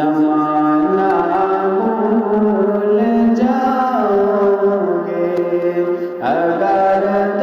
जमाना भूल जाओगे अगर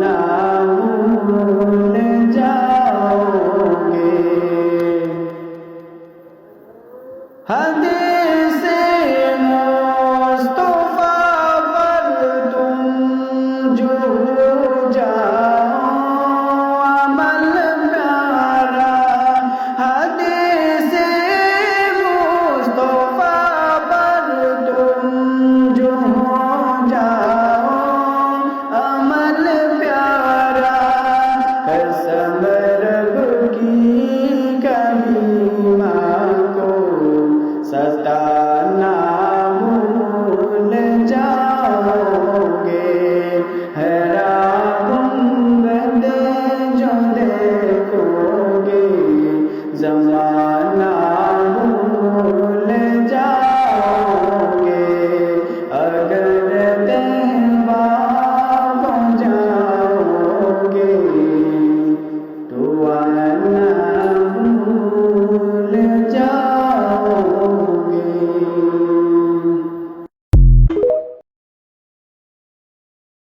না ভুলে